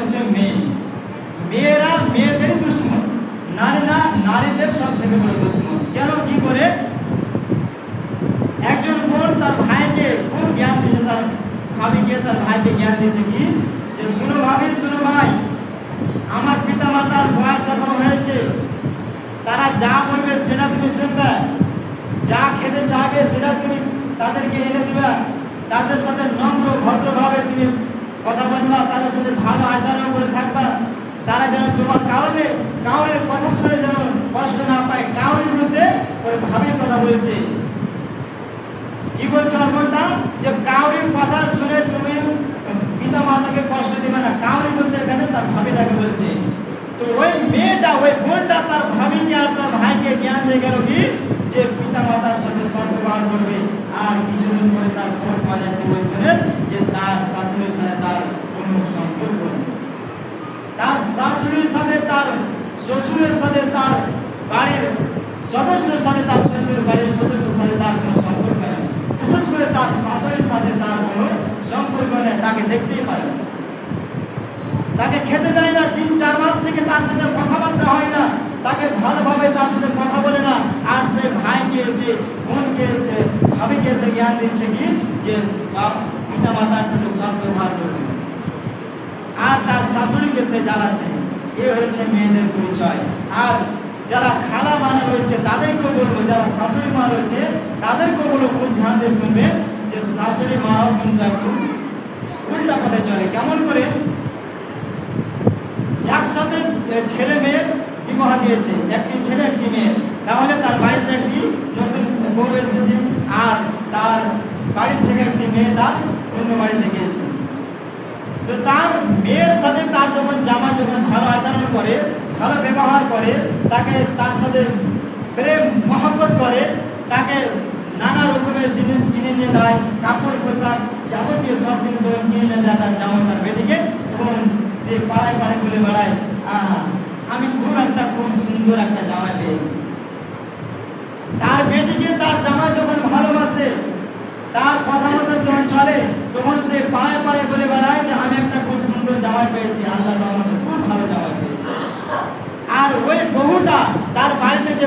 হচ্ছে মেয়ে। মেয়েরা মেয়েদেরই দুশ্মন। নারীরা নারীদের সব থেকে বড় দুশ্মন। কেন? কি করে? একজন বোন তার ভাইকে খুব জ্ঞান দিয়েছে, তার ভাবিকে, তার ভাইকে জ্ঞান দিয়েছে কি? যে, শুনো ভাবি, শুনো ভাই, আমার পিতা মাতার বয়স এখন হয়েছে। তারা যা বলবে সেটা তুমি শুনবে। যা খেতে চাইবে সেটা তুমি তাদেরকে এনে দিবা। তাদের সাথে নম্র, ভদ্রভাবে তুমি কথা বলবা তাদের সাথে ভালো আচরণ করে থাকবা। তারা যেন তোমার কারণে কাউরের কথা শুনে যেন কষ্ট না পায় কাউরের মধ্যে ওই ভাবের কথা বলছে। কি বলছে বোনটা যে কাউরির কথা শুনে তুমি পিতা মাতাকে কষ্ট দিবে না কাউরি বলতে এখানে তার ভাবিটাকে বলছে? তো ওই মেয়েটা, ওই বোনটা তার ভাবিকে আর তার ভাইকে জ্ঞান দিয়ে গেল কি? যে পিতা মাতার সাথে সদ্ব্যবহার করবে, আর কিছুদিন পরে তার খবর পাওয়া যাচ্ছে ওই বোনের যে তার শাশুড়ির সাথে তার কোনো সম্পর্ক নেই তার শাশুড়ির সাথে তার শ্বশুরের সাথে তার বাড়ির সদস্যের সাথে তার শ্বশুর বাড়ির সদস্যের সাথে তার কোনো সম্পর্ক নেই। বিশেষ করে তার শাশুড়ির সাথে তার কোনো সম্পর্ক নেই, তাকে দেখতেই না। তাকে খেতে দেয় না, তিন চার মাস থেকে তার সাথে কথাবার্তা হয় না, তাকে ভালোভাবে তার সাথে কথা বলে না। আর সে ভাইকে এসে, বোনকে এসে, ভাবিকে এসে জ্ঞান দিচ্ছে কি? যে বাপ পিতা মাতার সাথে সৎ ব্যবহার করবে। আর তার শাশুড়িকে সে জ্বালাচ্ছে। এ হয়েছে মেয়েদের পরিচয়। আর যারা খালা মানা রয়েছে তাদেরকেও বলব, যারা শাশুড়ি মা রয়েছে তাদেরকেও বলব খুব ধ্যান দিয়ে শুনবে যে শাশুড়ি মাও কিন্তু এখন উল্টা পথে চলে। কেমন করে? একসাথে ছেলে মেয়ে বিবাহ দিয়েছে, একটি ছেলে, একটি মেয়ে। তাহলে তার বাড়িতে একটি নতুন বউ এসেছে? আর তার বাড়ি থেকে একটি মেয়ে তার অন্য বাড়িতে গিয়েছে। তো তার মেয়ের সাথে তার যখন জামা যখন ভালো আচরণ করে, ভালো ব্যবহার করে, তাকে তার সাথে প্রেম, মহব্বত করে, তাকে নানা রকমের জিনিস কিনে নিয়ে দেয় কাপড়, পোশাক যাবতীয় সব জিনিস যখন কিনে নিয়ে দেয় তার জামা তার বেটিকে, তখন সে পাড়ায় পাড়ায় বলে বেড়ায়, আহা, আমি খুব একটা খুব সুন্দর একটা জামা পেয়েছি। তার বেটিকে তার জামা যখন ভালোবাসে, তার কথা মতো যখন চলে তখন সে পায়ে পায়ে বলে বেড়ায় যে আমি একটা খুব সুন্দর জামাই পেয়েছি আল্লাহ রহমতে খুব ভালো জামাই পেয়েছি আর ওই বহুটা তার বাড়িতে যে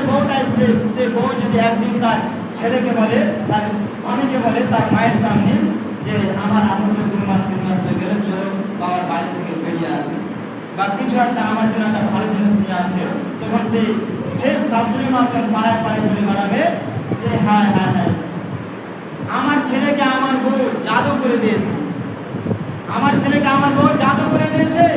এসে সে বউ যদি একদিন তার ছেলেকে বলে, তার স্বামীকে বলে, তার মায়ের সামনে যে আমার আশা দু মাস, তিন মাস হয়ে গেলে, চলো বাবার বাড়ি থেকে বেরিয়ে আসে। বা কিছু একটা আমার জন্য একটা ভালো জিনিস নিয়ে আসে। তখন সেই সে শাশুড়ি মা তখন পাড়ায় পাড়ায় বলে বেড়াবে। যে হ্যাঁ হ্যাঁ হ্যাঁ। আমার ছেলেকে আমার বউ জাদু করে দিয়েছে। আমার ছেলেকে আমার বউ জাদু করে দিয়েছে।